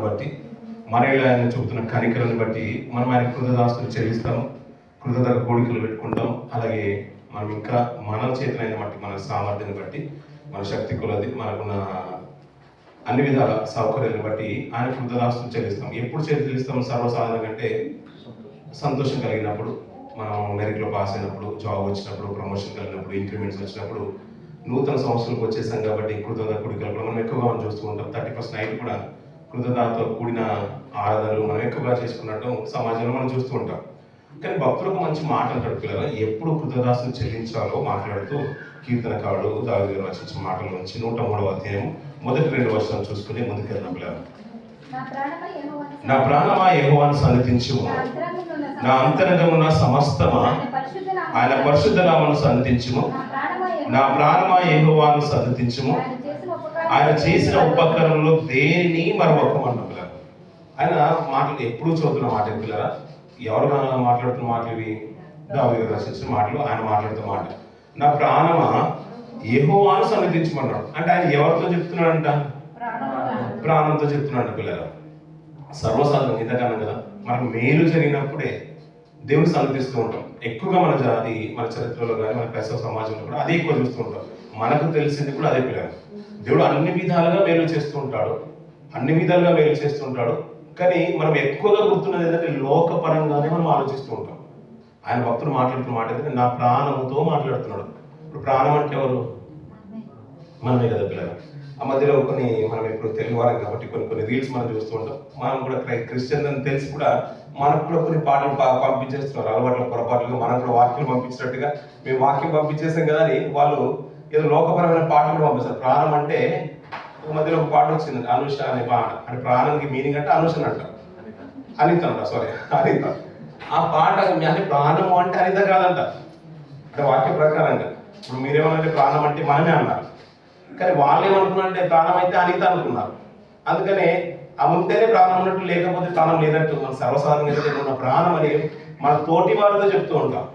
బట్టి మన ఇలా ఆయన చూపుతున్న కనికలను బట్టి మనం ఆయన కృతదాస్తులు చెల్లిస్తాము కృతజ్ఞత కోడికలు పెట్టుకుంటాం అలాగే మనం ఇంకా మన చేతనైన మన సామర్థ్యాన్ని బట్టి మన శక్తి కొలది మనకున్న అన్ని విధాల సౌకర్యాలను బట్టి ఆయన కృతదాస్తులు చెల్లిస్తాం ఎప్పుడు చెల్లిస్తాం సర్వసాధారణ అంటే సంతోషం కలిగినప్పుడు మనం మెరిట్లో పాస్ అయినప్పుడు జాబ్ వచ్చినప్పుడు ప్రమోషన్ కలిగినప్పుడు ఇంక్రిమెంట్స్ వచ్చినప్పుడు నూతన సంవత్సరాలకు వచ్చేసాం కాబట్టి కృతజ్ఞత కుడికలు కూడా మనం ఎక్కువగా మనం చూస్తూ ఉంటాం. థర్టీ ఫస్ట్ నైట్ కూడా కృతజ్ఞతతో కూడిన ఆరాధనలు మనం ఎక్కువగా చేసుకున్నట్టు సమాజంలో మనం చూస్తూ ఉంటాం. కానీ భక్తులకు మంచి మాట అంటాడు పిల్లలు. ఎప్పుడు కృతదాసులు చెల్లించాలో మాట్లాడుతూ కీర్తనకారుడు దావి గారు రచించిన మాటల నుంచి నూట మూడవ అధ్యాయం మొదటి రెండు వర్షాలు చూసుకుని ముందుకెళ్దాం పిల్లలు. నా ప్రాణమా యెహోవాను సన్నతించు నా అంతరంగమున్న నా అంతరంగమున్న సమస్తమా? ఆయన పరిశుద్ధ నామను సన్నతించుము నా ప్రాణమా యెహోవాను సన్నతించుము ఆయన చేసిన ఉపకరణలో దేనిని మరొకమన్న పిల్లలు ఆయన మాటలు ఎప్పుడు చదువుతున్న మాట పిల్లరా? ఎవరు మాట్లాడుతున్న మాటలు ఇవి? దావీదు రచించిన మాటలు ఆయన మాట్లాడుతున్న మాట. నా ప్రాణమా? యెహోవాను సన్నిధించమన్నాడు అంటే ఆయన ఎవరితో చెప్తున్నాడంట? ప్రాణంతో చెప్తున్నాడు పిల్లలు సర్వసాధారణం ఇంతకన్నా కదా మనకు మేలు జరిగినప్పుడే దేవుడు సన్నిధిస్తూ ఉంటాం. ఎక్కువగా మన జాతి మన చరిత్రలో కానీ మన క్రైస్తవ సమాజంలో కూడా అదే ఎక్కువ చూస్తూ ఉంటాం. మనకు తెలిసింది కూడా అదే పిల్లలు దేవుడు అన్ని విధాలుగా మేలు చేస్తూ ఉంటాడు. అన్ని విధాలుగా మేలు చేస్తూ ఉంటాడు. కానీ మనం ఎక్కువగా గుర్తున్నది ఏంటంటే లోకపరంగానే మనం ఆలోచిస్తూ ఉంటాం. ఆయన భక్తులు మాట్లాడుతున్న మాట ఏంటంటే నా ప్రాణముతో మాట్లాడుతున్నాడు. ఇప్పుడు ప్రాణం అంటే ఎవరు? మనమే కదా పిల్లలు. ఆ మధ్యలో కొన్ని మనం ఇప్పుడు తెలుగు వారం కాబట్టి కొన్ని కొన్ని రీల్స్ మనం చూస్తూ ఉంటాం. మనం కూడా క్రిస్టియన్ అని తెలిసి కూడా మనకు కూడా కొన్ని పాటలు పంపించేస్తున్నారు. అలవాట్ల పొరపాట్లుగా మనం కూడా వాక్యం పంపించినట్టుగా మేము వాక్యం పంపించేసాం కదా అని వాళ్ళు ఏదో లోకపరమైన పాటలు కూడా పంపిస్తారు ప్రాణం అంటే ఒక మధ్యలో ఒక పాట వచ్చింది అనుష అనే పాట. అంటే ప్రాణానికి మీనింగ్ అంటే అనుష అంట అనిత అంట సారీ అనిత. ఆ పాట అంటే ప్రాణము అంటే అనిత కాదంట. అంటే వాక్య ప్రకారంగా. ఇప్పుడు మీరేమనంటే ప్రాణం అంటే మనమే అన్నారు. కానీ వాళ్ళు ఏమనుకున్నారంటే ప్రాణం అయితే అనిత అనుకున్నారు. అందుకనే ఆ ఉంటేనే ప్రాణం ఉన్నట్టు లేకపోతే ప్రాణం లేనట్టు మన సర్వసాధారణంగా ఉన్న ప్రాణం అని మన తోటి వారితో చెప్తూ ఉంటాం.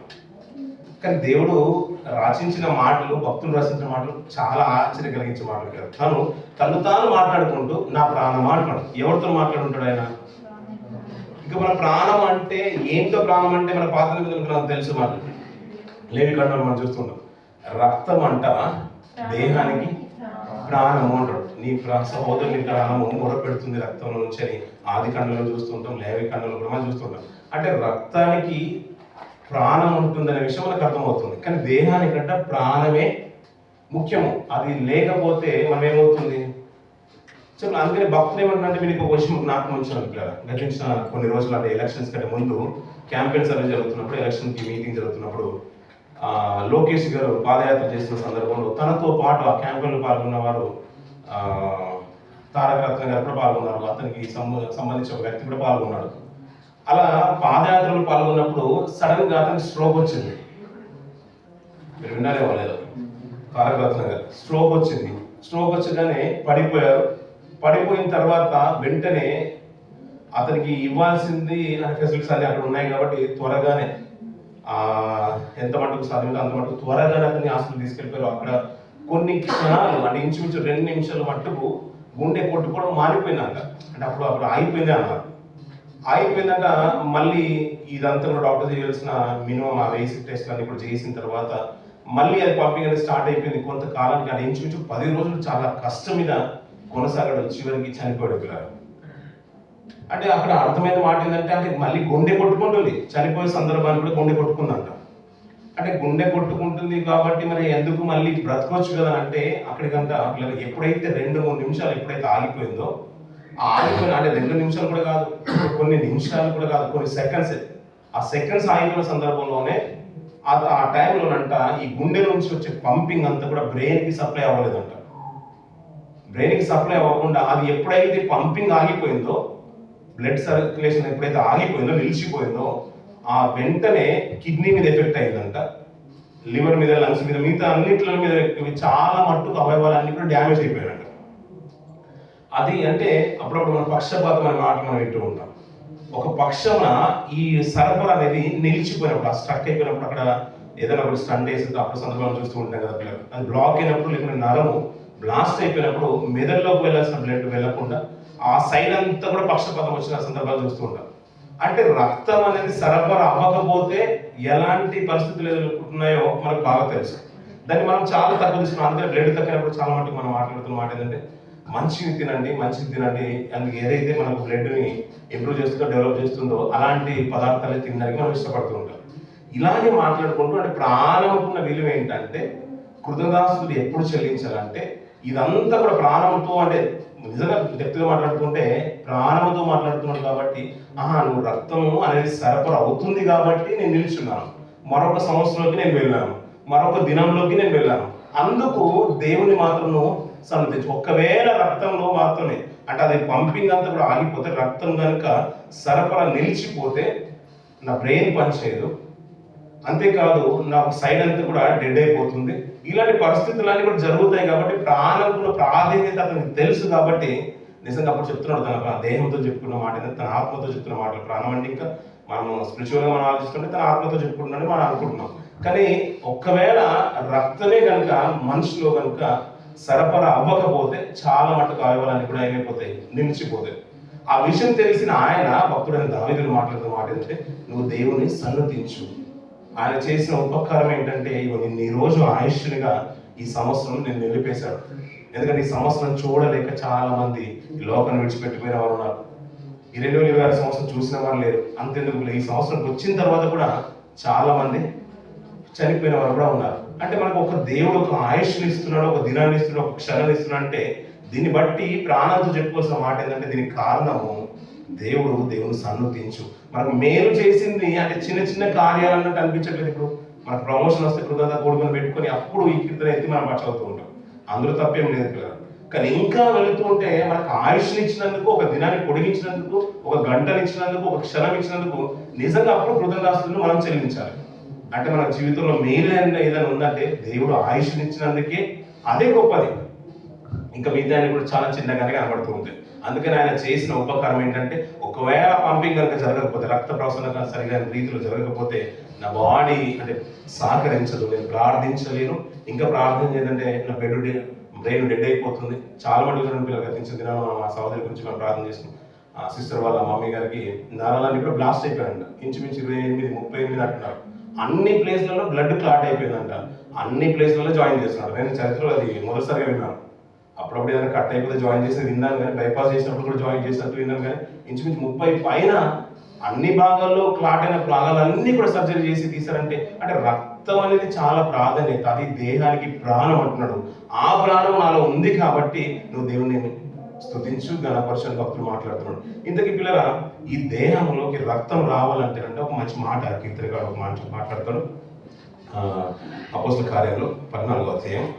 కానీ దేవుడు రచించిన మాటలు భక్తులు రచించిన మాటలు చాలా ఆశ్చర్య కలిగించే మాటలు కదా. తను తను తాను మాట్లాడుకుంటూ నా ప్రాణం మాట్లాడు ఎవరితో మాట్లాడుంటాడు ఆయన? ఇంకా మన ప్రాణం అంటే ఏంటో ప్రాణం అంటే మన పాత్ర మీద తెలుసు మాట లేవి కండలు మనం చూస్తుంటాం రక్తం అంట దేహానికి ప్రాణము అంటాడు. నీ సహోదరుని ప్రాణము మొరపెడుతుంది రక్తంలో నుంచి అని ఆది కండలో చూస్తుంటాం లేవి కండలో కూడా మనం చూస్తుంటాం. అంటే రక్తానికి ప్రాణం ఉంటుందనే విషయం మనకు అర్థమవుతుంది. కానీ దేహానికంట ప్రాణమే ముఖ్యము. అది లేకపోతే మనం ఏమవుతుంది? సో అందుకని భక్తులు ఏమంటారంటే మీకు ఒక విషయం జ్ఞాపకం ఉంచాను పిల్లలు గతించిన కొన్ని రోజులు అంటే ఎలక్షన్స్ కంటే ముందు క్యాంపెయిన్ సర్వే జరుగుతున్నప్పుడు ఎలక్షన్కి మీటింగ్ జరుగుతున్నప్పుడు లోకేష్ గారు పాదయాత్ర చేస్తున్న సందర్భంలో తనతో పాటు ఆ క్యాంపెయిన్లో పాల్గొన్న వారు తారక రత్న గారు కూడా పాల్గొన్నారు. అతనికి సంబంధించిన వ్యక్తి కూడా పాల్గొన్నాడు. అలా పాదయాత్రలు పాల్గొన్నప్పుడు సడన్గా అతనికి స్ట్రోక్ వచ్చింది. మీరు విన్నారేమో లేదు తారక గారు స్ట్రోక్ వచ్చింది. స్ట్రోక్ వచ్చగానే పడిపోయారు. పడిపోయిన తర్వాత వెంటనే అతనికి ఇవ్వాల్సింది ఫెసిలిటీస్ అన్ని అక్కడ ఉన్నాయి కాబట్టి త్వరగానే ఎంత మటుకు సాధ్యమైతే అంత మటుకు త్వరగానే అతన్ని హాస్పిటల్ తీసుకెళ్ళిపోయారు. అక్కడ కొన్ని క్షణాలు అంటే ఇంచుమించు రెండు నిమిషాలు మట్టుకు గుండె కొట్టుకోవడం మారిపోయినాక అంటే అప్పుడు అప్పుడు ఆగిపోయింది అన్నారు. ఆగిపోయిందంట మళ్ళీ ఇదంతా కూడా డాక్టర్ చేయాల్సిన మినిమం ఆ బేసిక్ టెస్ట్ అన్ని కూడా చేసిన తర్వాత మళ్ళీ అది పంపింగ్ అనేది స్టార్ట్ అయిపోయింది. కొంతకాలానికి అది ఇంచుమించు పది రోజులు చాలా కష్టం మీద కొనసాగడం చివరికి చనిపోయాడు పిల్లలు. అంటే అక్కడ అర్థమైన మాట ఏంటంటే అంటే మళ్ళీ గుండె కొట్టుకుంటుంది. చనిపోయే సందర్భాన్ని కూడా గుండె కొట్టుకుందంట. అంటే గుండె కొట్టుకుంటుంది కాబట్టి మరి ఎందుకు మళ్ళీ బ్రతకొచ్చు కదా అంటే అక్కడికంట పిల్లలు ఎప్పుడైతే రెండు మూడు నిమిషాలు ఎప్పుడైతే ఆగిపోయిందో ఆ ఆగిపోయిన అంటే రెండు నిమిషాలు కూడా కాదు కొన్ని నిమిషాలు కూడా కాదు కొన్ని సెకండ్స్ ఆ సెకండ్స్ ఆగిపోయిన సందర్భంలోనే ఆ ఆ టైంలోనంట ఈ గుండె నుంచి వచ్చే పంపింగ్ అంతా కూడా బ్రెయిన్కి సప్లై అవ్వలేదంట. బ్రెయిన్కి సప్లై అవ్వకుండా అది ఎప్పుడైతే పంపింగ్ ఆగిపోయిందో బ్లడ్ సర్క్యులేషన్ ఎప్పుడైతే ఆగిపోయిందో నిలిచిపోయిందో ఆ వెంటనే కిడ్నీ మీద ఎఫెక్ట్ అయిందంట. లివర్ మీద లంగ్స్ మీద మిగతా అన్నింటిలో మీద చాలా మట్టుకు అవయవాలన్నీ కూడా డ్యామేజ్ అయిపోయాయి అది అంటే అప్పుడప్పుడు మన పక్షపాతం అనే మాట మనం వింటూ ఉంటాం. ఒక పక్షమున ఈ సరఫరా అనేది నిలిచిపోయినప్పుడు ఆ స్ట్రక్ అయిపోయినప్పుడు అక్కడ ఏదైనా ఒకటి స్టంట్ వేసి అప్పుడు సందర్భంలో చూస్తూ ఉంటాం కదా పిల్లలు. అది బ్లాక్ అయినప్పుడు లేకుంటే నరము బ్లాస్ట్ అయిపోయినప్పుడు మెదడులోకి వెళ్ళాల్సిన బ్లడ్ వెళ్ళకుండా ఆ సైడ్ అంతా కూడా పక్షపాతం వచ్చిన సందర్భాలు చూస్తూ ఉంటాం. అంటే రక్తం అనేది సరఫరా అవ్వకపోతే ఎలాంటి పరిస్థితులు ఎదుర్కొంటున్నాయో మనకు బాగా తెలుసు. దాన్ని మనం చాలా తక్కువ తీసుకున్నాం. అందుకే బ్లడ్ తగ్గినప్పుడు చాలా మటుకు మనం మాట్లాడుతున్న మాట ఏంటంటే మంచిని తినండి మంచిని తినండి అందుకు ఏదైతే మనకు బ్లడ్ని ఇంప్రూవ్ చేస్తుందో డెవలప్ చేస్తుందో అలాంటి పదార్థాలు తినడానికి మనం ఇష్టపడుతూ ఉంటాం. ఇలాగే మాట్లాడుకుంటూ అంటే ప్రాణంకున్న విలువ ఏంటంటే కృతజ్ఞాస్తులు ఎప్పుడు చెల్లించాలంటే ఇదంతా కూడా ప్రాణంతో అంటే నిజంగా డెప్త్గా మాట్లాడుతుంటే ప్రాణంతో మాట్లాడుతున్నాడు కాబట్టి ఆహా నువ్వు రక్తము అనేది సరఫరా అవుతుంది కాబట్టి నేను నిల్చున్నాను. మరొక సంవత్సరంలోకి నేను వెళ్ళాను. మరొక దినంలోకి నేను వెళ్ళాను. అందుకు దేవుని మాత్రము సన్నతించు ఒక్కవేళ రక్తంలో మాత్రమే అంటే అది పంపింగ్ అంతా కూడా ఆగిపోతే రక్తం కనుక సరఫరా నిలిచిపోతే నా బ్రెయిన్ పనిచేయదు. అంతేకాదు నాకు సైడ్ అంతా కూడా డెడ్ అయిపోతుంది. ఇలాంటి పరిస్థితులన్నీ కూడా జరుగుతాయి కాబట్టి ప్రాణం ప్రాధాన్యత అతనికి తెలుసు కాబట్టి నిజంగా అప్పుడు చెప్తున్నాడు తన దేహంతో చెప్పుకున్న మాట తన ఆత్మతో చెప్తున్న మాటలు ప్రాణం అంటే ఇంకా. మనం స్పిరిచువల్గా మనం ఆలోచిస్తుంటే తన ఆత్మతో చెప్పుకుంటున్నాడని మనం అనుకుంటున్నాం. కానీ ఒక్కవేళ రక్తమే కనుక మనిషిలో కనుక సరఫరా అవ్వకపోతే చాలా మటుకు అవయవాలన్నీ కూడా ఏమైపోతాయి? నిలిచిపోతాయి. ఆ విషయం తెలిసిన ఆయన భక్తుడైన దావీదులు మాట్లాడుతున్న మాట ఏంటంటే నువ్వు దేవుని సన్నతించు. ఆయన చేసిన ఉపకారం ఏంటంటే ఇగో నిన్ను ఈ రోజు ఆయుష్నిగా ఈ సంవత్సరం నేను నిలిపేశాడు ఎందుకంటే ఈ సంవత్సరం చూడలేక చాలా మంది ఈ లోకాన్ని విడిచిపెట్టిపోయిన వారు ఉన్నారు. ఈ రెండు వేల ఇరవై ఆరు సంవత్సరం చూసిన వారు లేరు. అంతెందుకు? ఈ సంవత్సరం వచ్చిన తర్వాత కూడా చాలా మంది చనిపోయిన వారు కూడా ఉన్నారు. అంటే మనకు ఒక దేవుడు ఒక ఆయుష్ని ఇస్తున్నాడు ఒక దినాన్ని ఇస్తున్నాడు ఒక క్షణాన్ని ఇస్తున్నాడు అంటే దీన్ని బట్టి ప్రాణంతో చెప్పుకోవాల్సిన మాట ఏంటంటే దీనికి కారణము దేవుడు దేవుని సన్నుతించు. మనకు మేలు చేసింది అంటే చిన్న చిన్న కార్యాలు అన్నట్టు అనిపించట్లేదు ఇప్పుడు. మన ప్రమోషన్ వస్తే కృతజ్ఞత కూడుకొని పెట్టుకొని అప్పుడు ఈ కీర్తన ఎత్తి మనం పచ్చవుతూ ఉంటాం. అందరూ తప్పేం లేదు పిల్లలు కానీ ఇంకా వెళుతూ ఉంటే మనకు ఆయుష్ని ఇచ్చినందుకు ఒక దినాన్ని పొడిగించినందుకు ఒక గంటని ఇచ్చినందుకు ఒక క్షణం ఇచ్చినందుకు నిజంగా అప్పుడు కృతజ్ఞాస్తులను మనం చెల్లించాలి. అంటే మన జీవితంలో మేలు అయిన ఏదైనా ఉందంటే దేవుడు ఆయుష్నిచ్చినందుకే అదే గొప్పది. ఇంకా మిగతా కూడా చాలా చిన్నగానే కనబడుతూ అందుకని ఆయన చేసిన ఉపకారం ఏంటంటే ఒకవేళ పంపింగ్ కనుక జరగకపోతే రక్త ప్రసరణ కనుక సరిగా రీతిలో జరగకపోతే నా బాడీ అంటే సహకరించదు నేను ప్రార్థించలేను. ఇంకా ప్రార్థన ఏంటంటే నా బెడ్ బ్రెయిన్ డెడ్ అయిపోతుంది. చాలా మంది పిల్లలు గతించిన మా సహోదరి గురించి మనం ప్రార్థన చేస్తున్నాం. ఆ సిస్టర్ వాళ్ళ మమ్మీ గారికి నరాలన్నీ కూడా బ్లాస్ట్ అయిపోయాయంట ఇంచుమించు ఇరవై ఎనిమిది ముప్పై ఎనిమిది అంటున్నారు. అన్ని ప్లేస్లలో బ్లడ్ క్లాట్ అయిపోయిందంట. అన్ని ప్లేస్లలో జాయిన్ చేస్తున్నాడు నేను చరిత్రలో అది మొదటిసారిగా విన్నాను. అప్పుడప్పుడు ఏదైనా కట్ అయిపోతే జాయిన్ చేసి విన్నాను కానీ బైపాస్ చేసినప్పుడు కూడా జాయిన్ చేసినట్టు విన్నాను కానీ ఇంచుమించు ముప్పై పైన అన్ని భాగాల్లో క్లాట్ అయిన భాగాలన్నీ కూడా సర్జరీ చేసి తీశారంటే అంటే రక్తం అనేది చాలా ప్రాధాన్యత. అది దేహానికి ప్రాణం అంటున్నాడు. ఆ ప్రాణం నాలో ఉంది కాబట్టి నువ్వు దేవుని స్తుతించు గణపరచని భక్తులు మాట్లాడుతున్నాడు. ఇంతకీ పిల్లల ఈ దేహంలోకి రక్తం రావాలంటే అంటే ఒక మంచి మాట కీర్తనగా ఒక మాట మాట్లాడతాడు అపోసల కార్యంలో పద్నాలుగో అధ్యాయం.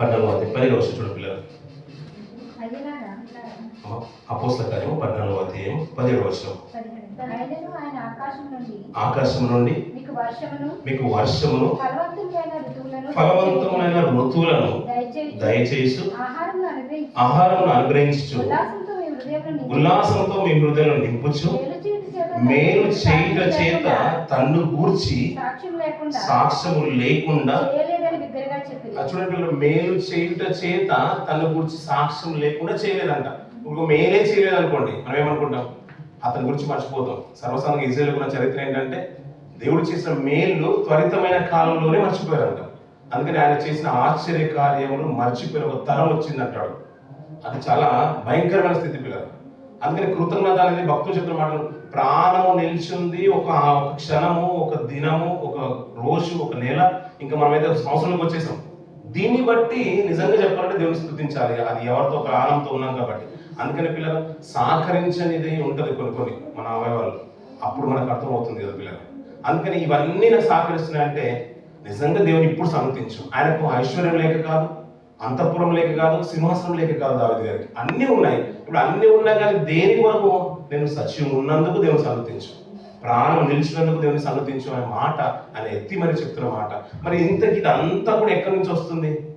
పద్నాలుగో అధ్యాయం. పదిలో వచ్చి చూడు పిల్లలు. అపోసల కార్యం పద్నాలుగో అధ్యాయం పదిహేడు వచ్చిన ఆకాశం నుండి? మీకు వర్షమును? ఫలవంతమైన ఋతువులను? దయచేసి ఆహారమును అనుగ్రహించి. ఉల్లాసంతో మీ హృదయం నింపుచు. మేలు చేయుట చేత తన్ను గూర్చి సాక్ష్యము లేకుండా చూడండి పిల్లలు, మేలు చేయుట చేత తన గురించి సాక్ష్యం లేకుండా చేయలేదంట. ఇప్పుడు మేలే చేయలేదు అనుకోండి మనం ఏమనుకుంటాం అతని గురించి మర్చిపోతాం. సర్వసాధారణంగా ఇజ్రాయల్ ఉన్న చరిత్ర ఏంటంటే దేవుడు చేసిన మేలు త్వరితమైన కాలంలోనే మర్చిపోయారంట. అందుకని ఆయన చేసిన ఆశ్చర్య కార్యములు మర్చిపోయిన ఒక తరం వచ్చిందంటాడు. అది చాలా భయంకరమైన స్థితి పిల్లలు. అందుకని కృతజ్ఞత అనేది భక్తులు చెప్పిన మాటలు. ప్రాణము నిలిచింది ఒక ఒక క్షణము ఒక దినము ఒక రోజు ఒక నెల ఇంకా మనమైతే ఒక సంవత్సరంలోకి వచ్చేసాం. దీన్ని బట్టి నిజంగా చెప్పాలంటే దేవుని స్థుతించాలి. అది ఎవరితో ప్రాణంతో ఉన్నాం కాబట్టి. అందుకని పిల్లలు సహకరించనిది ఉంటుంది కొన్ని కొన్ని మన అవయవాలు. అప్పుడు మనకు అర్థమవుతుంది కదా పిల్లలు. అందుకని ఇవన్నీ నాకు సహకరిస్తున్నాయంటే నిజంగా దేవుని ఇప్పుడు సమర్థించు. ఆయనకు ఐశ్వర్యం లేక కాదు అంతఃపురం లేక కాదు సింహాసనం లేక కాదు దావిది గారికి. అన్నీ ఉన్నాయి. ఇప్పుడు అన్నీ ఉన్నా కానీ దేని వరకు నేను సచివం ఉన్నందుకు దేవుని సమర్థించు. ప్రాణం నిలిచినందుకు దేవుని సమర్థించు అనే మాట ఆయన ఎత్తి మరి చెప్తున్న మాట. మరి ఇంతకి ఇదంతా కూడా ఎక్కడి నుంచి వస్తుంది?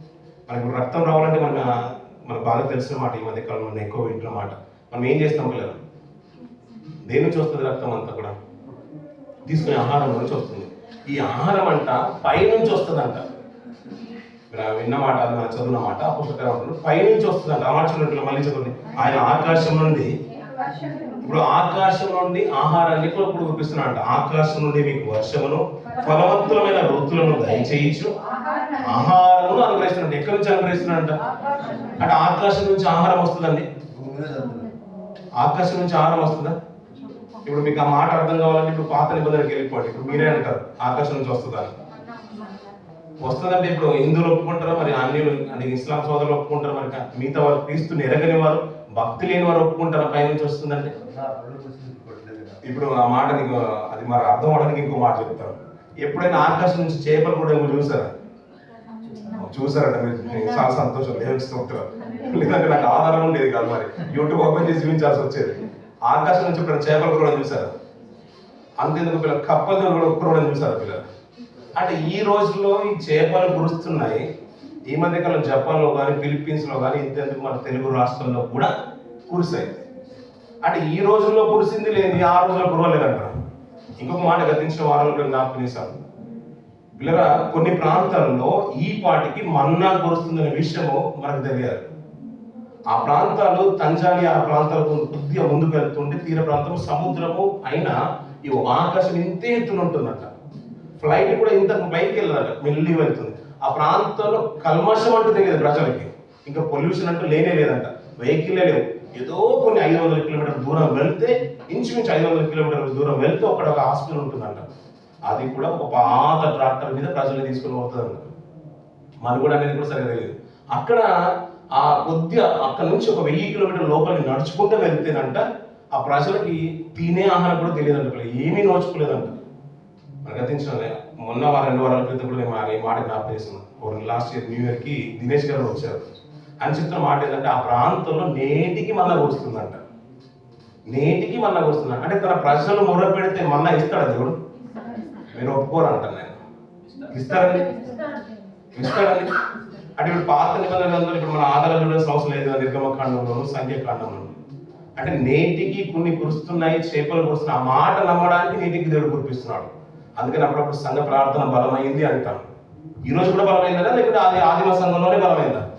మనకు రక్తం రావాలంటే మన మనకు బాగా తెలిసిన మాట ఈ మధ్య కాలంలో మనం ఎక్కువ వింటున్న మాట. మనం ఏం చేస్తాం పిల్లలు? దేని నుంచి వస్తుంది రక్తం అంతా కూడా? తీసుకునే ఆహారం నుంచి వస్తుంది. ఈ ఆహారం అంట పైనుంచి వస్తుందంట. మీరు విన్న మాట అది మనం చదివిన మాట పుస్తకం పైనుంచి వస్తుందంట. ఆ మాట చూడండి మళ్ళీ చదవండి ఆయన ఆకాశం నుండి ఇప్పుడు ఆకాశం నుండి ఆహారాన్ని కూడా ఇప్పుడు కురిపిస్తున్నాడు ఆకాశం నుండి మీకు వర్షమును ఫలవంతులమైన ఋతులను దయచేయించు ఆహారమును అనుగ్రహిస్తున్నాడు ఎక్కడి నుంచి అనుగ్రహిస్తున్నాడంట? అంటే ఆకాశం నుంచి ఆహారం వస్తుందండి. ఆకాశం నుంచి ఆహారం వస్తుందా? ఇప్పుడు మీకు ఆ మాట అర్థం కావాలంటే ఇప్పుడు పాత నిబంధనకి వెళ్ళిపోండి. ఇప్పుడు మీరే అంటారు ఆకాశం నుంచి వస్తుందా. వస్తుందంటే ఇప్పుడు హిందువులు ఒప్పుకుంటారా? మరి అన్యులు అంటే ఇస్లాం సోదరులు ఒప్పుకుంటారా? మరి మిగతా వారు క్రీస్తుని ఎరగని వారు భక్తి లేని వారు ఒప్పుకుంటారా? పైనుంచి వస్తుందంటే. ఇప్పుడు ఆ మాట నీకు అది మరి అర్థం అవడానికి ఇంకో మాట చెప్తాను. ఎప్పుడైనా ఆకాశం నుంచి చేపలు కూడా చూసారా? చూసారంట మీరు నేను చాలా సంతోషం దేవునికి ఉంటారు లేదంటే నాకు ఆధారం ఉండేది కాదు మరి. యూట్యూబ్ ఓపెన్ చేసి చూపించాల్సి వచ్చేది. ఆకాశం నుంచి ఇప్పుడు చేపలు కూడా చూశారు అంతేందుకు పిల్లలు? కప్పలు కూడా ఒక్కరోడని పిల్లలు? అంటే ఈ రోజుల్లో ఈ చేపలు కురుస్తున్నాయి. ఈ మధ్య కాలం జపాన్లో కానీ ఫిలిప్పీన్స్లో కానీ ఇంతెందుకు మన తెలుగు రాష్ట్రంలో కూడా కురిసాయి అంటే ఈ రోజుల్లో కురిసింది లేదు ఆ రోజుల్లో కురవలేదంట ఇంకొక మాట గతించిన వారంలో జ్ఞాపకం చేశాను. పిల్లరా కొన్ని ప్రాంతాల్లో ఈ పాటికి మన్నా కురుస్తుందనే విషయము మనకు తెలియాలి ఆ ప్రాంతాలు తంజానియా ఆ ప్రాంతాలకు కొద్దిగా ముందుకు వెళ్తుంటే తీర ప్రాంతం సముద్రము అయినా ఈ ఆకాశం ఇంతే ఎత్తున ఉంటుందంట. ఫ్లైట్ కూడా ఇంత పైకి వెళ్ళదంట మెల్లి వెళ్తుంది. ఆ ప్రాంతంలో కల్మషం అంటూ తెలియదు ప్రజలకి. ఇంకా పొల్యూషన్ అంటూ లేనే లేదంట. వెహికల్ లేవు. ఏదో కొన్ని ఐదు వందల కిలోమీటర్ల దూరం వెళ్తే ఇంచుమించు ఐదు వందల కిలోమీటర్ల దూరం వెళ్తే అక్కడ ఒక హాస్పిటల్ ఉంటుందంట. అది కూడా ఒక పాత ట్రాక్టర్ మీద ప్రజలు తీసుకుని పోతుంది మనకు కూడా అనేది కూడా సరిగా తెలియదు. అక్కడ ఆ కొద్దిగా అక్కడ నుంచి ఒక వెయ్యి కిలోమీటర్ లోపలికి నడుచుకుంటూ వెళ్తేనంట ఆ ప్రజలకి తినే ఆహారం కూడా తెలియదంట ఏమీ నోచుకోలేదంట. మనకు గతించిన మొన్న వారం రెండు వారాల క్రితం కూడా మేము ఈ మాట జ్ఞాపకం చేస్తున్నాం. లాస్ట్ ఇయర్ న్యూ ఇయర్కి దినేష్ గారు వచ్చారు. అని చెప్తున్న మాట ఏంటంటే ఆ ప్రాంతంలో నేటికి మన్నా వస్తుందంట నేటికి మన్నా వస్తుందంట అంటే తన ప్రజలు మొర పెడితే మన్నా ఇస్తాడు దేవుడు? మీరు ఒప్పుకోరు అంటాను నేను. ఇస్తారండి? ఇస్తాడండి అంటే ఇప్పుడు పాత నిబంధనల ఇప్పుడు మన ఆధారాలు చూడాల్సిన అవసరం లేదు నిర్గమకాండంలోను సంఖ్యాకాండంలోను. అంటే నేటికి కొన్ని కురుస్తున్నాయి చేపలు కురుస్తున్నాయి. ఆ మాట నమ్మడానికి నేటికి దేవుడు కురిపిస్తున్నాడు. అందుకని అప్పుడప్పుడు సంఘ ప్రార్థన బలమైంది అంటాం ఈ రోజు కూడా బలమైందా? లేకుంటే అది ఆదిమ సంఘంలోనే బలమైందా?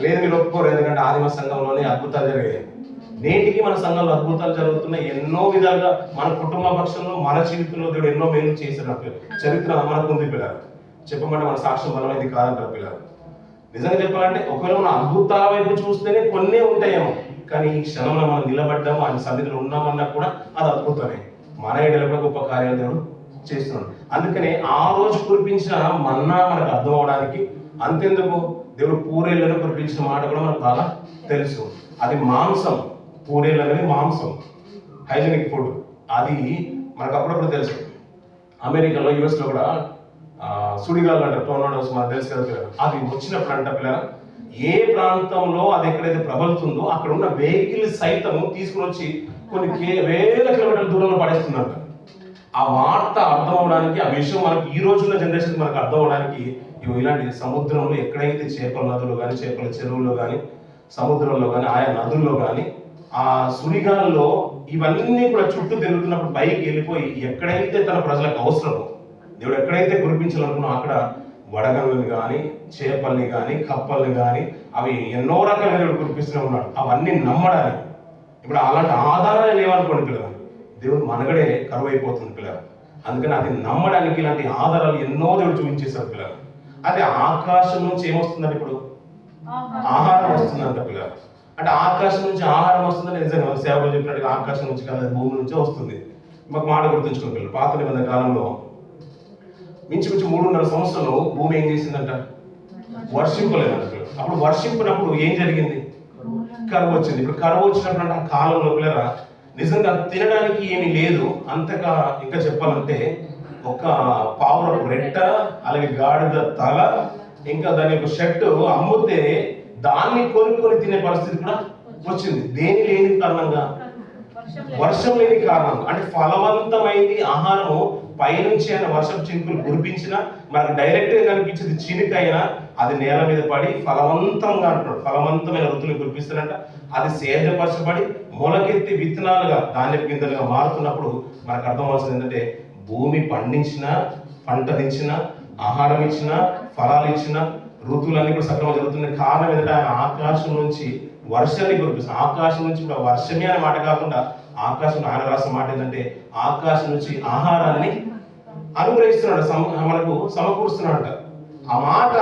లేదు మీరు ఒప్పుకోరు. ఎందుకంటే ఆదిమ సంఘంలోనే అద్భుతాలు జరిగాయి. నేటికి మన సంఘంలో అద్భుతాలు జరుగుతున్నాయి ఎన్నో విధాలుగా మన కుటుంబ పక్షంలో మన జీవితంలో దేవుడు ఎన్నో మేలు చేసినట్టు చరిత్ర మనకు ఉంది పిల్లలు. చెప్పమంటే మన సాక్ష్యం బలమైంది కాదంటారు పిల్లలు. నిజంగా చెప్పాలంటే ఒకవేళ మన అద్భుతాల వైపు చూస్తేనే కొన్నే ఉంటాయేమో కానీ ఈ క్షణంలో మనం నిలబడ్డాము ఆయన సన్నిధిలో ఉన్నామన్నా కూడా అది అద్భుతమే. మన ఏడలో కూడా గొప్ప కార్యాలు దేవుడు చేస్తున్నాడు. అందుకనే ఆ రోజు కురిపించిన మన్నా మనకు అర్థం అవడానికి అంతెందుకు? దేవుడు పూరేళ్ళను కురిపించిన మాట కూడా మనకు బాగా తెలుసు. అది మాంసం. పూరేళ్ళు అనేది మాంసం హైజెనిక్ ఫుడ్. అది మనకు అప్పుడప్పుడు తెలుసు. అమెరికాలో యూఎస్లో కూడా సుడిగాలు అంటారు టోర్నాడోస్ మనకు తెలుసు కదా అది వచ్చినప్పుడు అంట పిల్లల ఏ ప్రాంతంలో అది ఎక్కడైతే ప్రబలుతుందో అక్కడ ఉన్న వెహికల్ సైతం తీసుకుని వచ్చి కొన్ని వేల కిలోమీటర్ల దూరంలో పడేస్తుందంట. ఆ వార్త అర్థం అవడానికి ఆ విషయం మనకి ఈ రోజుల్లో జనరేషన్ మనకు అర్థం అవడానికి ఇవి ఇలాంటి సముద్రంలో ఎక్కడైతే చేపల నదులు కానీ చేపల చెరువుల్లో కానీ సముద్రంలో కానీ ఆయా నదుల్లో కానీ ఆ సుడిగాల్లో ఇవన్నీ కూడా చుట్టూ తిరుగుతున్నప్పుడు పైకి వెళ్ళిపోయి ఎక్కడైతే తన ప్రజలకు అవసరమో దేవుడు ఎక్కడైతే కురిపించాలనుకున్నా అక్కడ వడగళ్ళని కానీ చేపల్ని కానీ కప్పల్ని కానీ అవి ఎన్నో రకాలుగా దేవుడు కురిపిస్తూనే ఉన్నాడు. అవన్నీ నమ్మడానికి. ఇప్పుడు అలాంటి ఆధారాలు లేవనుకోండి పిల్లలు. దేవుడు మనగడే కరువు అయిపోతుంది పిల్లలు. అందుకని అది నమ్మడానికి ఇలాంటి ఆధారాలు ఎన్నో దేవుడు చూపించేశారు పిల్లలు. అది ఆకాశం నుంచి ఏమొస్తుందండి ఇప్పుడు? ఆహారం వస్తుందంట పిల్లలు. అంటే ఆకాశం నుంచి ఆహారం వస్తుందని నిజంగా సేవలు చెప్పినట్టుగా ఆకాశం నుంచి కాదు అది భూమి నుంచే వస్తుంది. మాకు మాట గుర్తుంచుకోండి పిల్లలు పాత నిబంధన కాలంలో మించుమించు మూడున్నర సంవత్సరాలు భూమి ఏం చేసిందంట? వర్షింపలేదంట పిల్లలు. అప్పుడు వర్షింపినప్పుడు ఏం జరిగింది? కరువు వచ్చింది. ఇప్పుడు కరువు వచ్చినప్పుడు ఆ కాలంలో పిల్లరా నిజంగా తినడానికి ఏమీ లేదు. అంతగా ఇంకా చెప్పాలంటే ఒక పావురపు రెట్ట అలాగే గాడిద తల ఇంకా దాని యొక్క షర్ట్ అమ్ముతే దాన్ని కొనుక్కొని తినే పరిస్థితి కూడా వచ్చింది. దేని లేని కారణంగా? వర్షం లేని కారణం. అంటే ఫలవంతమైంది ఆహారము పైనుంచి అయిన వర్షపు చినుకులు కురిపించిన మనకు డైరెక్ట్గా కనిపించేది చినుకైనా అది నేల మీద పడి ఫలవంతంగా అంటున్నాడు. ఫలవంతమైన ఋతువులు కురిపిస్తారంట అది సేద్యపరచబడి మొలకెత్తి విత్తనాలుగా ధాన్య గింజలుగా మారుతున్నప్పుడు మనకు అర్థం అవ్వాల్సింది ఏంటంటే భూమి పండించిన పంటనిచ్చిన ఆహారం ఇచ్చిన ఫలాలు ఇచ్చిన ఋతువులన్నీ కూడా సక్రమంగా జరుగుతున్నాయి. కారణం ఏంటంటే ఆయన ఆకాశం నుంచి వర్షాన్ని కురిపిస్తుంది ఆకాశం నుంచి కూడా వర్షమే అనే మాట కాకుండా ఆకాశం ఆయన రాసిన మాట ఏంటంటే ఆకాశం నుంచి ఆహారాన్ని అనుగ్రహిస్తున్నాడు సమ మనకు సమకూరుస్తున్నాడు ఆ మాట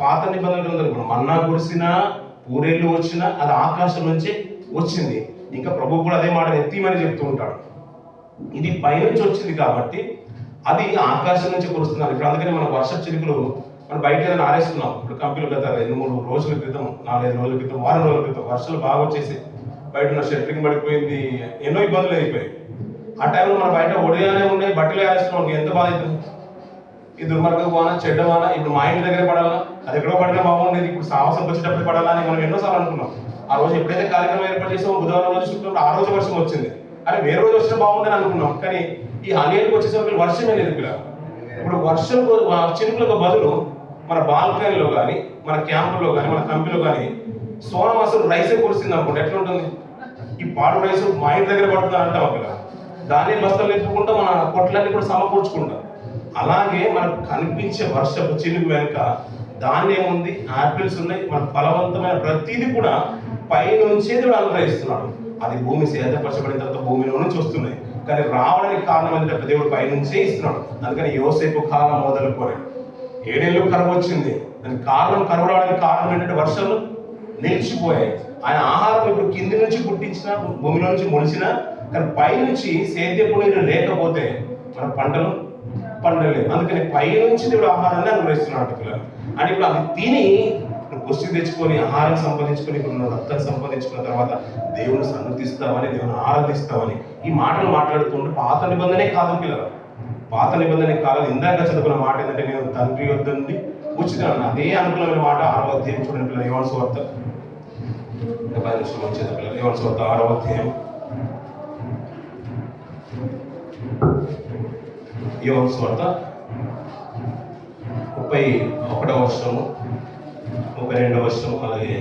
పాత నిబంధనలు గ్రంథంలో మన్నా కురిసినా పూరేళ్ళు వచ్చినా అది ఆకాశం నుంచి వచ్చింది. ఇంకా ప్రభు కూడా అదే మాట ఎత్తిమని చెప్తూ ఉంటాడు. ఇది పైనుంచి వచ్చింది కాబట్టి అది ఆకాశం నుంచి కురుస్తున్నారు. ఇప్పుడు అందుకని మన వర్ష చిరుకులు మనం బయట ఏదైనా ఆరేస్తున్నాం ఇప్పుడు కంపెనీలు గత రెండు మూడు రోజుల క్రితం నాలుగైదు రోజుల క్రితం వారం రోజుల క్రితం వర్షాలు బాగా వచ్చేసి బయట ఉన్న షెల్టరింగ్ పడిపోయింది. ఎన్నో ఇబ్బందులు అయిపోయాయి. ఆ టైంలో మన బయట ఒడియానే ఉన్నాయి బట్టలు ఆరేస్తున్నాం ఎంత బాధ అవుతుంది? ఈ దుర్మార్గం పోనా చెడ్డ వాన ఇప్పుడు మా ఇంటి దగ్గర పడాలా? అది ఎక్కడో పడినా బాగుండేది ఇప్పుడు సాహసం వచ్చేటప్పుడు పడాలా అని మనం ఎన్నోసార్లు అనుకున్నాం. ఆ రోజు ఎప్పుడైతే కార్యక్రమం ఏర్పాటు చేసామో బుధవారం రోజు శుక్రవారం ఆ రోజు వర్షం వచ్చింది. అరే వేరే రోజు వచ్చినా బాగుండని అనుకున్నాం. కానీ ఈ హలియర్కి వచ్చేసరికి వర్షమే లేదు ఇక్కడ. ఇప్పుడు వర్షం చినుకులకు బదులు మన బాల్కనీలో కానీ మన క్యాంపులో కానీ మన కంపెనీలో కానీ సోనం అసలు రైసే కురిసింది అనుకోండి ఎట్లా ఉంటుంది ఈ పాడు రైస్ మా ఇంటి దగ్గర పడుతుంది అంటాం అక్కడ. దాన్ని బస్తాలు నింపుకుంటా మన పొట్లన్నీ కూడా సమకూర్చుకుంటాం. అలాగే మనకు కనిపించే వర్షపు చినుకు వెనుక ధాన్యం ఉంది ఆపిల్స్ ఉన్నాయి మన ఫలవంతమైన ప్రతిదీ కూడా పైనుంచే అనుగ్రహిస్తున్నాడు అది భూమి సేదపరచబడిన తర్వాత భూమిలో నుంచి వస్తున్నాయి. కానీ రావడానికి కారణం ఏంటంటే దేవుడు పైనుంచే ఇస్తున్నాడు. అందుకని యోసేపు కాలం మొదలుకోలేదు ఏడేళ్ళు కరువు వచ్చింది. దానికి కారణం కరువు రావడానికి కారణం ఏంటంటే వర్షాలు నిలిచిపోయాయి. ఆయన ఆహారం ఇప్పుడు కింది నుంచి పుట్టించిన భూమిలో నుంచి మొలిచిన కానీ పైనుంచి సేద్యపు నీరు లేకపోతే మన పంటలు పండలేదు అందుకని పైనుంచి దేవుడు ఆహారాన్ని అనుగ్రహిస్తున్నాడు పిల్లలు. అని ఇప్పుడు అది తిని పుష్టి తెచ్చుకొని ఆహారం సంపాదించుకొని ఇప్పుడు నువ్వు రక్తం సంపాదించుకున్న తర్వాత దేవుని సన్నతిస్తావని దేవుని ఆరాధిస్తావని ఈ మాటలు మాట్లాడుతుంటే పాత నిబంధనే కాదు పిల్లలు. పాత నిబంధన కాలం ఇందాక చదువుకున్న మాట ఏంటంటే నేను తండ్రి వద్ద నుండి ఉచితం అదే అనుకూలమైన మాట ఆరవ అధ్యాయం చూడండి పిల్లలు యోన వార్త పది నిమిషం వచ్చేది పిల్లలు యోన వార్త ఆరవ అధ్యాయం. యోన వార్త ముప్పై ఒకటవ వర్షము ముప్పై రెండవ వర్షము అలాగే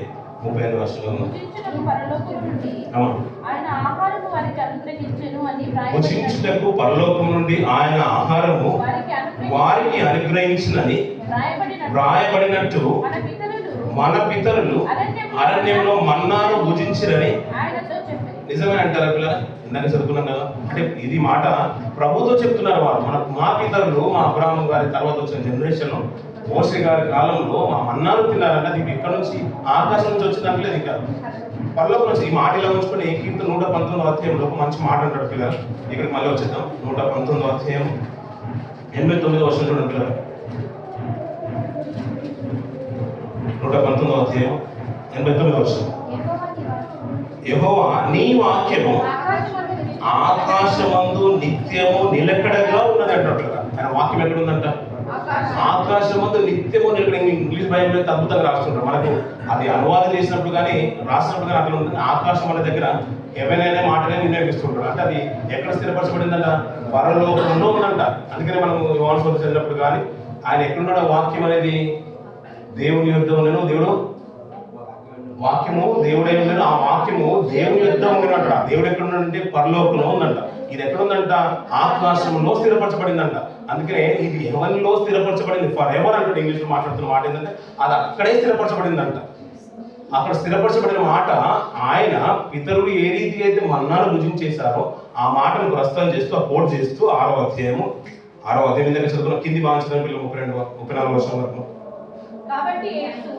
ముప్పై ఐదు వర్షము పుట్టించుటకు పరలోకం నుండి. ఆయన ఆహారము వారికి అనుగ్రహించెను అని వ్రాయబడినది. భుజించుటకు పరలోకం నుండి ఆయన ఆహారము వారికి అనుగ్రహించెను. వారికి అనుగ్రహించినని వ్రాయబడినట్టు మన పితరులు. అరణ్యంలో మన్నాను భుజించిరని నిజమే అంటారా పిల్లలు ఇందాక చదువుకున్నాం కదా. అంటే ఇది మాట ప్రభుతో చెప్తున్నారు వారు మన మా పితరులు మా అబ్రాహ్మణ్ గారి తర్వాత వచ్చిన జనరేషన్ మోసే గారి కాలంలో మా మన్నాను తిన్నారంటే అది ఇక్కడ నుంచి ఆకాశం నుంచి వచ్చిందంటే ఇంకా. పర్లోకి నుంచి ఈ మాట ఇలా ఉంచుకొని కీర్తన నూట పంతొమ్మిదో అధ్యాయంలో ఒక మంచి మాట అంటాడు పిల్లలు. ఇక్కడికి మళ్ళీ వచ్చేద్దాం. నూట పంతొమ్మిదో అధ్యాయం. ఎనభై తొమ్మిదో వర్షం చూడండి పిల్లలు. నూట పంతొమ్మిదో అధ్యాయం. ఎనభై తొమ్మిదో వర్షం యహోవా నీ వాక్యము ఆకాశమందు ఆకాశమందు నిత్యము నిలకడగా ఉన్నది అంటాడు కదా ఆయన వాక్యం ఎక్కడ ఉందంట? ఆకాశం ఆకాశమందు నిత్యము నిలకడ ఇంగ్లీష్ బైబిల్ అద్భుతంగా రాస్తుంటారు మనకు అది అనువాదం చేసినప్పుడు కానీ రాసినప్పుడు కానీ అక్కడ ఉంటుంది. ఆకాశం అనే దగ్గర ఎవరైనా మాటనే వినియోగిస్తుంటారు. అంటే అది ఎక్కడ స్థిరపరచబడిందంట? పరలోకంలో ఉందంట. అందుకనే మనం యోహాను చదివినప్పుడు కానీ ఆయన ఎక్కడున్నాడో వాక్యం అనేది దేవుని యుద్ధంలో దేవుడు వాక్యము దేవుడే ఉండను ఆ వాక్యము దేవుని యుద్ధం ఉండినట్ట దేవుడు ఎక్కడ ఉన్నాడంటే పరలోకంలో ఉందంట. ఇది ఎక్కడ ఉందంట? ఆకాశంలో స్థిరపరచబడిందంట. అందుకనే ఇది ఎవరిలో స్థిరపరచబడింది? ఫర్ ఎవర్ అంటే ఇంగ్లీష్లో మాట్లాడుతున్న మాట ఏంటంటే అది అక్కడే స్థిరపరచబడిందంట. అక్కడ స్థిరపరచబడిన మాట ఆయన పితరులు ఏ రీతి అయితే మన్నాను భుజించేశారో ఆ మాటను ప్రస్తుతం చేస్తూ ఆ కోట్ చేస్తూ ఆరో అధ్యాయము ఆరో అధ్యాయం దగ్గర చదువుకున్న కింది భావించిన పిల్లలు ముప్పై రెండు ముప్పై నాలుగు వర్షం వరకు. కాబట్టి యేసు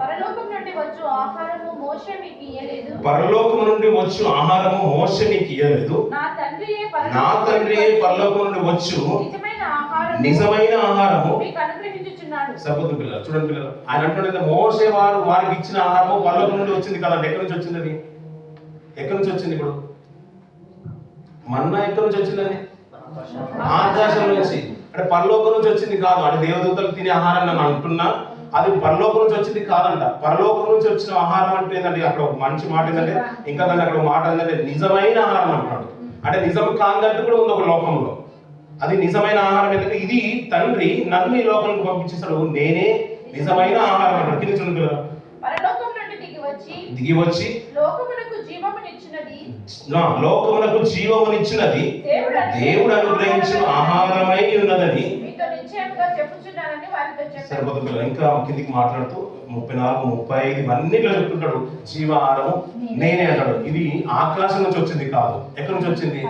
పరలోకం నుండి వచ్చు ఆహారము మోషే మీకు ఇయ్యలేదు. పరలోకం నుండి వచ్చు ఆహారము మోస నీకు ఇయ్యలేదు. నా తండ్రియే నా తండ్రి పరలోకం నుండి వచ్చు నిజమైన ఆహారం నిజమైన ఆహారము మీకు అనుగ్రహించుచున్నాడు. సరిపోతుంది పిల్లలు చూడండి పిల్లలు. ఆయన అంటుండే మోసే వారు వారికి ఇచ్చిన ఆహారము పరలోకం నుండి వచ్చింది కదా ఎక్కడి నుంచి వచ్చింది అది ఎక్కడి నుంచి వచ్చింది ఇప్పుడు? మన్నా ఎక్కడి నుంచి వచ్చింది అది ఆకాశం నుంచి. అంటే పరలోకం నుంచి వచ్చింది కాదు అంటే దేవదూతలు తినే ఆహారం అని అంటున్నా. అది పరలోకం నుంచి వచ్చింది కాదంట. పరలోకం నుంచి వచ్చిన ఆహారం అంటే ఏంటంటే అక్కడ ఒక మంచి మాట ఏంటంటే ఇంకా దాన్ని అక్కడ ఒక మాట ఏంటంటే నిజమైన ఆహారం అంటున్నాడు అంటే నిజం కాదంటే కూడా ఉంది ఒక లోకంలో. అది నిజమైన ఆహారం ఏంటంటే ఇది తండ్రి నన్ను ఈ లోకానికి పంపించేశాడు. నేనే నిజమైన ఆహారం అంటాడు దిగి వచ్చి దిగి వచ్చి లోకమునకు నా లోకమునకు జీవమునిచ్చినది దేవుడు దేవుడు అనుగ్రహించిన ఆహారమై ఉన్నదని. సరిపోతుంది. ఇంకా కిందికి మాట్లాడుతూ ముప్పై నాలుగు ముప్పై ఐదు ఇవన్నిట్లో చెప్తుంటాడు జీవాహారము నేనే అంటాడు. ఇది ఆకాశం నుంచి వచ్చింది కాదు. ఎక్కడి నుంచి వచ్చింది?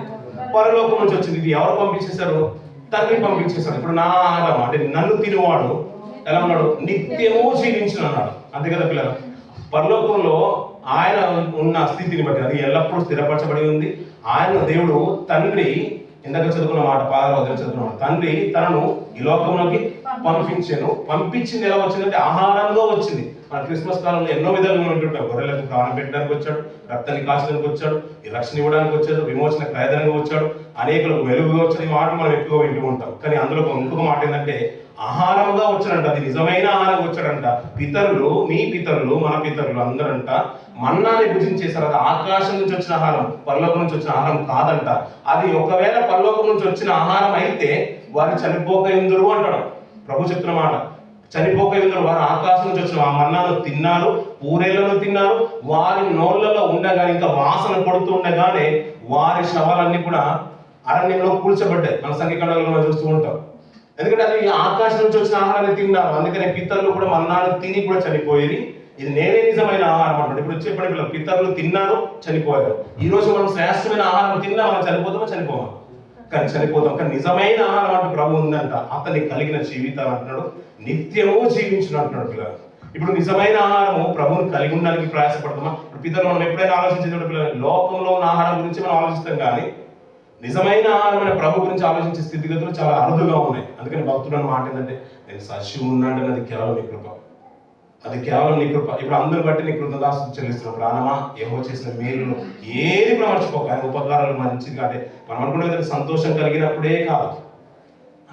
పరలోకం. నుంచి వచ్చింది. ఇది ఎవరు పంపించేశారు? తండ్రి పంపించేశాడు ఇప్పుడు నా ఆహారం అంటే నన్ను తినేవాడు. ఎలా ఉన్నాడు? నిత్యము జీవించిన అన్నాడు. అంతే కదా పిల్లలు? పరలోకంలో ఆయన ఉన్న స్థితిని బట్టి అది ఎల్లప్పుడూ స్థిరపరచబడి ఉంది. ఆయన దేవుడు తండ్రి ఇందాక చదువుకున్న మాట పాదవదన చదువుకున్న తండ్రి తనను ఈ లోకంలోకి పంపించాను. పంపించింది ఎలా వచ్చిందంటే ఆహారంగా వచ్చింది. మన క్రిస్మస్ కాలంలో ఎన్నో విధాలుగా ఉంటుంటాం గొర్రెలకు ప్రాణం పెట్టడానికి వచ్చాడు రక్తాన్ని కాచడానికి వచ్చాడు ఈ రక్షణ ఇవ్వడానికి వచ్చాడు విమోచన క్రయదనంగా వచ్చాడు. అనేకులకు వెలుగుగా వచ్చాడు ఈ మాట మనం ఎక్కువ వింటూ ఉంటాం. కానీ అందులో ఇంకొక మాట ఏంటంటే ఆహారంగా వచ్చాడంట అది నిజమైన ఆహారం వచ్చాడంట. పితరులు మీ పితరులు మన పితరులు అందరంట మన్నాన్ని భుజించేశారు. అది ఆకాశం నుంచి వచ్చిన ఆహారం పరలోకం నుంచి వచ్చిన ఆహారం కాదంట. అది ఒకవేళ పరలోకం నుంచి వచ్చిన ఆహారం అయితే వారు చనిపోక ఎందురు అంటాడు. ప్రభు చెప్తున్న మాట. చనిపోక ఎందురు? వారు ఆకాశం నుంచి వచ్చిన ఆ మన్నాను తిన్నారు పూరేలను తిన్నారు వారి నోళ్ళలో ఉండగా ఇంకా వాసన పడుతూ ఉండగానే వారి శవాలన్నీ కూడా అరణ్యంలో కూల్చబడ్డాయి. మన సంఖ్యకండలో మనం చూస్తూ ఉంటాం. ఎందుకంటే అది ఆకాశం నుంచి వచ్చిన ఆహారాన్ని తిన్నారు. అందుకనే పితరులు కూడా మన్నాను తిని కూడా చనిపోయేది. ఇది నేనే నిజమైన ఆహారం అంటాడు. ఇప్పుడు చెప్పండి పిల్లలు పితరులు తిన్నారు చనిపోయారు. ఈ రోజు మనం శ్రేష్టమైన ఆహారం తిన్నా మనం చనిపోతామో? చనిపోమా? కానీ చనిపోతాం. కానీ నిజమైన ఆహారం అంటూ ప్రభు ఉందంట. అతన్ని కలిగిన జీవితం అంటున్నాడు. నిత్యము జీవించిన అంటున్నాడు పిల్లలు. ఇప్పుడు నిజమైన ఆహారము ప్రభువుని కలిగి ఉండడానికి ప్రయాసపడతామా? ఇప్పుడు పితరులు మనం ఎప్పుడైనా ఆలోచించేటువంటి పిల్లలు లోకంలో ఉన్న ఆహారం గురించి మనం ఆలోచిస్తాం కానీ నిజమైన ఆహారమైన ప్రభు గురించి ఆలోచించే స్థితిగతులు చాలా అరుదుగా ఉన్నాయి. అందుకని భక్తుడు మాట ఏంటంటే నేను సశి ఉన్నాడు అది కేవలం కృప. అది కేవలం నీ కృప. ఇప్పుడు అందరు బట్టి నీ కృతదాసు చెల్లిస్తున్నాం. ప్రాణమా? ఏమో చేసిన మేలు ఏది కూడా మర్చిపోక. ఆయన ఉపకారాలు మంచిది అంటే మనం అనుకునేది సంతోషం కలిగినప్పుడే కాదు.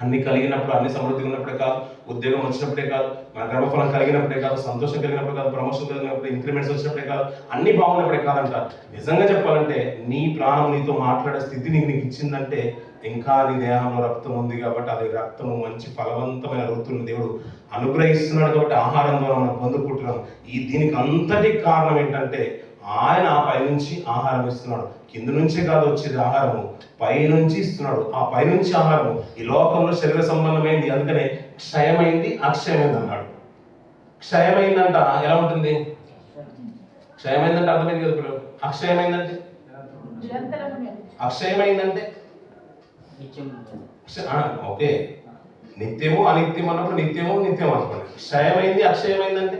అన్ని కలిగినప్పుడు అన్ని సమృద్ధి ఉన్నప్పుడే కాదు. ఉద్యోగం వచ్చినప్పుడే కాదు. మన గర్భఫలం కలిగినప్పుడే కాదు. సంతోషం కలిగినప్పుడు కాదు. ప్రమోషన్ కలిగినప్పుడు ఇంక్రిమెంట్స్ వచ్చినప్పుడే కాదు. అన్ని బాగున్నప్పుడే కాదంట నిజంగా చెప్పాలంటే నీ ప్రాణం నీతో మాట్లాడే స్థితి నీకు నీకు ఇచ్చిందంటే ఇంకా నీ దేహంలో రక్తం ఉంది కాబట్టి అది రక్తము మంచి ఫలవంతమైన ఋతువుని దేవుడు అనుగ్రహిస్తున్నాడు కాబట్టి ఆహారం ద్వారా మనం పొందుకుంటున్నాం. ఈ దీనికి అంతటి కారణం ఏంటంటే ఆయన ఆ పైనుంచి ఆహారం ఇస్తున్నాడు. కింద నుంచే కాదు వచ్చేది ఆహారము. పైనుంచి ఇస్తున్నాడు. ఆ పైనుంచి ఆహారము. ఈ లోకంలో శరీర సంబంధమైంది అందుకనే క్షయమైంది అక్షయమైంది అన్నాడు. క్షయమైందంట. ఎలా ఉంటుంది? క్షయమైందంటే అర్థమైంది కదా పిల్లలు అక్షయమైందంటే? అక్షయమైందంటే? ఓకే. నిత్యము అనిత్యం అన్నప్పుడు నిత్యము నిత్యం అనుకోండి. క్షయమైంది అక్షయమైందంటే?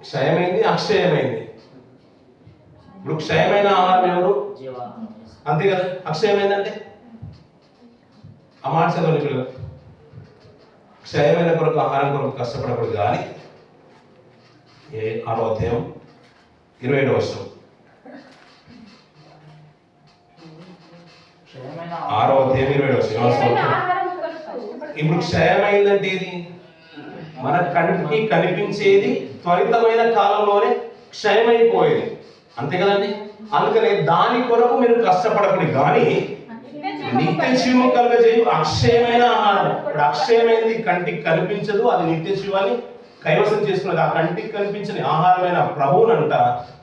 క్షయమైంది. అక్షయమైంది. ఇప్పుడు క్షయమైన ఆహారం ఎవరు? జీవ అంతే కదా. అక్షయమైందంటే? చదవండి పిల్లలు. క్షయమైన కొరకు ఆహారం కొరకు కష్టపడకూడదు కానీ ఏ ఆరో అధ్యాయం ఇరవై ఏడవ వర్షం క్షయమైన ఆరో అధ్యాయం ఇరవై ఏడవ వర్షం ఏమైనా ఆహారము కొరకు ఇప్పుడు క్షయమైందంటే ఏది? మన కంటికి కనిపించేది త్వరితమైన కాలంలోనే క్షయమైపోయేది. అంతే కదండి? అందుకనే దాని కొరకు మీరు కష్టపడకూడదు కానీ నిత్య జీవం కలగజేయు. అక్షయమైన ఆహారం. ఇప్పుడు అక్షయమైనది కంటికి కనిపించదు అది నిత్య జీవాన్ని కైవసం చేసుకున్నది ఆ కంటికి కనిపించని ఆహారమైన ప్రభువునంట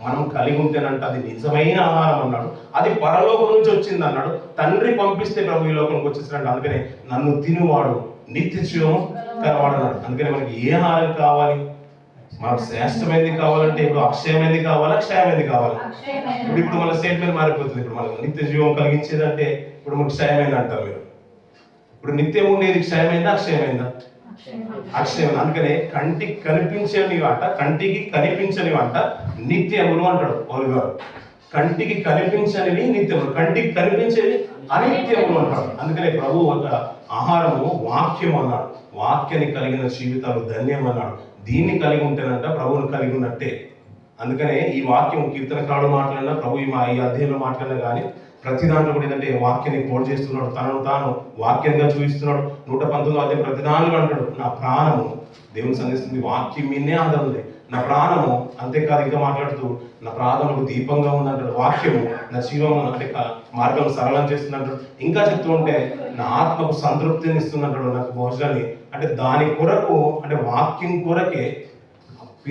మనం కలిగి ఉంటేనంట అది నిజమైన ఆహారం అన్నాడు. అది పరలోకం నుంచి వచ్చింది అన్నాడు. తండ్రి పంపిస్తే ప్రభు ఈ లోకంకి వచ్చేసినట్టు అందుకనే నన్ను తినువాడు నిత్య జీవం కలవాడు అన్నాడు అందుకనే మనకి ఏ ఆహారం కావాలి? మనకు శ్రేష్టమైనది కావాలంటే ఇప్పుడు అక్షయమైనది కావాలా? క్షయమైనది కావాలా? ఇప్పుడు ఇప్పుడు మన స్టేట్మెంట్ మారిపోతుంది. ఇప్పుడు మనకు నిత్య జీవం కలిగించేదంటే ఇప్పుడు మనకు క్షయమైంది అంటారు మీరు. ఇప్పుడు నిత్యం ఉండేది క్షయమైందా? అక్షయమైందా? అక్షయం అందుకనే కంటికి కనిపించని అంట కంటికి కనిపించని అంట నిత్యములు అంటాడు పౌలు గారు. కంటికి కనిపించనివి నిత్యములు కంటికి కనిపించేవి అనిత్యములు అంటాడు. అందుకనే ప్రభు ఒక ఆహారము వాక్యం అన్నాడు. వాక్యాన్ని కలిగిన జీవితాలు ధన్యం అన్నాడు. దీన్ని కలిగి ఉంటేనంట ప్రభువుని కలిగి ఉన్నట్టే. అందుకనే ఈ వాక్యం కీర్తనకాడు మాట్లాడినా ప్రభు ఈ మా ఈ అధ్యయనం మాట్లాడినా కానీ ప్రతి దాంట్లో కూడా ఏంటంటే వాక్యాన్ని పోటు చేస్తున్నాడు. తనను తాను వాక్యంగా చూపిస్తున్నాడు. నూట పంతొమ్మిది అదే ప్రతి దానిలో అంటాడు నా ప్రాణము దేవుని సంధిస్తుంది వాక్యం మీనే ఆధారం ఉంది నా ప్రాణము అంతేకాదు ఇంకా మాట్లాడుతూ నా ప్రాణముకు దీపంగా ఉందంటాడు వాక్యము నా జీవము అంటే మార్గం సరళం చేస్తుందంటాడు ఇంకా చెప్తూ ఉంటే నా ఆత్మకు సంతృప్తిని ఇస్తుందంటాడు నాకు భోజనాన్ని అంటే దాని కొరకు అంటే వాక్యం కొరకే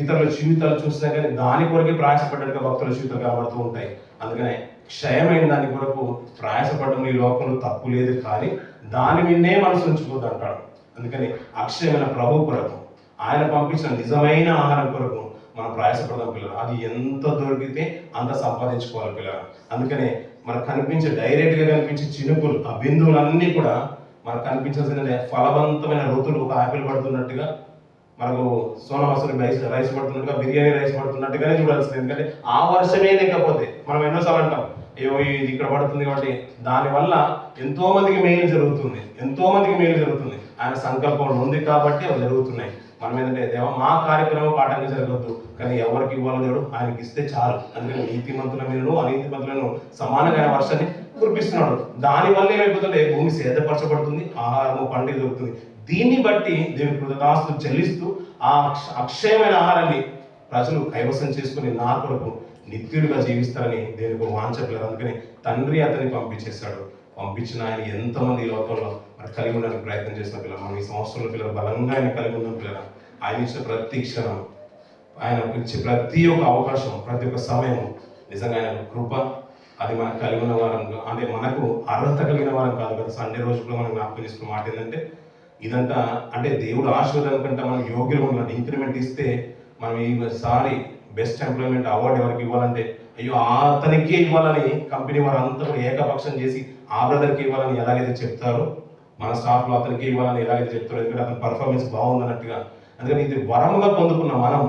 ఇతరుల జీవితాలు చూసినా కానీ దాని కొరకే ప్రయాసపడ్డట్టుగా భక్తుల జీవితాలు కనబడుతూ ఉంటాయి. అందుకనే క్షయమైన దాని కొరకు ప్రయాసపడడం ఈ లోకంలో తప్పు లేదు కానీ దాని మీదనే మనసు ఉంచుకోద్దు అంటాడు. అందుకని అక్షయమైన ప్రభు కొరకు ఆయన పంపించిన నిజమైన ఆహారం కొరకు మనం ప్రయాసపడదాం పిల్లలు. అది ఎంత దొరికితే అంత సంపాదించుకోవాలి పిల్లలు. అందుకనే మనకు కనిపించే డైరెక్ట్గా కనిపించే చినుకులు ఆ బిందువులన్నీ కూడా మనకు కనిపించాల్సిన ఫలవంతమైన ఋతులు ఒక ఆపిల్ పడుతున్నట్టుగా మనకు సోనా రైస్ రైస్ పడుతున్నట్టుగా బిర్యానీ రైస్ పడుతున్నట్టుగానే చూడాల్సింది. ఎందుకంటే ఆ వర్షమే లేకపోతే మనం ఎన్నోసార్లు అంటాం ఏవో ఇది ఇక్కడ పడుతుంది కాబట్టి దానివల్ల ఎంతోమందికి మేలు జరుగుతుంది. ఎంతోమందికి మేలు జరుగుతుంది. ఆయన సంకల్పం ఉంది కాబట్టి అవి జరుగుతున్నాయి. మనం ఏంటంటే దేవ మా కార్యక్రమం పాఠంగా జరగద్దు. కానీ ఎవరికి ఇవ్వాలో దేవుడు ఆయనకి ఇస్తే చాలు. అందుకని నీతిమంతుల మీదను అనీతిమంతులను సమానంగా సమానమైన వర్షాన్ని కురిపిస్తున్నాడు. దానివల్ల ఏమైపోతుంటే భూమి సేదపరచబడుతుంది ఆహారము పండి దొరుకుతుంది దీన్ని బట్టి దేవుని కృతదాస్తులు చెల్లిస్తూ ఆ అక్ష- అక్షయమైన ఆహారాన్ని ప్రజలు కైవసం చేసుకుని నా కొరకు నిత్యులుగా జీవిస్తారని దేనికి వాంచట్లేదు అందుకని తండ్రి అతన్ని పంపించేశాడు. పంపించిన ఆయన ఎంతమంది ఈ లోకంలో మరి కలిగి ఉండడానికి ప్రయత్నం చేసిన పిల్లలు. మనం ఈ సంవత్సరంలో పిల్లలు బలంగా ఆయన కలిగి ఉన్న పిల్లలు ఆయన ఇచ్చిన ప్రతి క్షణం ఆయన ఇచ్చే ప్రతి ఒక్క అవకాశం ప్రతి ఒక్క సమయం నిజంగా ఆయన కృప అది మనకు కలిగి ఉన్న వారం అంటే మనకు అర్హత కలిగిన వారం కాదు కదా. సండే రోజు కూడా మనం జ్ఞాపకం చేసుకున్న మాట ఏంటంటే ఇదంతా అంటే దేవుడు ఆశీర్వాదం కంటే మనం యోగ్యులు ఉన్నాడు. ఇంక్రిమెంట్ ఇస్తే మనం ఈసారి బెస్ట్ ఎంప్లాయ్మెంట్ అవార్డు ఎవరికి ఇవ్వాలంటే అయ్యో అతనికే ఇవ్వాలని కంపెనీ వారు అంతా ఏకపక్షం చేసి ఆ బ్రదర్కి ఇవ్వాలని ఎలాగైతే చెప్తారో మన స్టాఫ్లో అతనికి ఇవ్వాలని ఎలాగైతే చెప్తారో ఎందుకంటే అతని పర్ఫార్మెన్స్ బాగుందన్నట్టుగా. అందుకని ఇది వరముగా పొందుకున్న మనము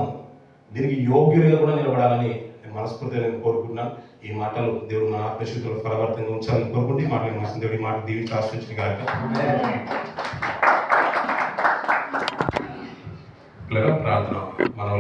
దీనికి యోగ్యులుగా కూడా నిలబడాలని నేను మనస్ఫూర్తిగా నేను కోరుకుంటున్నాను. ఈ మాటలు దేవుడు మన ఆత్మశుద్ధులు ఫలవర్తంగా ఉంచాలని కోరుకుంటే ఈ మాటలు మనసు దేవుడి మాట దీవించి ఆశ్రయించిన గాక. ప్రార్థన మనం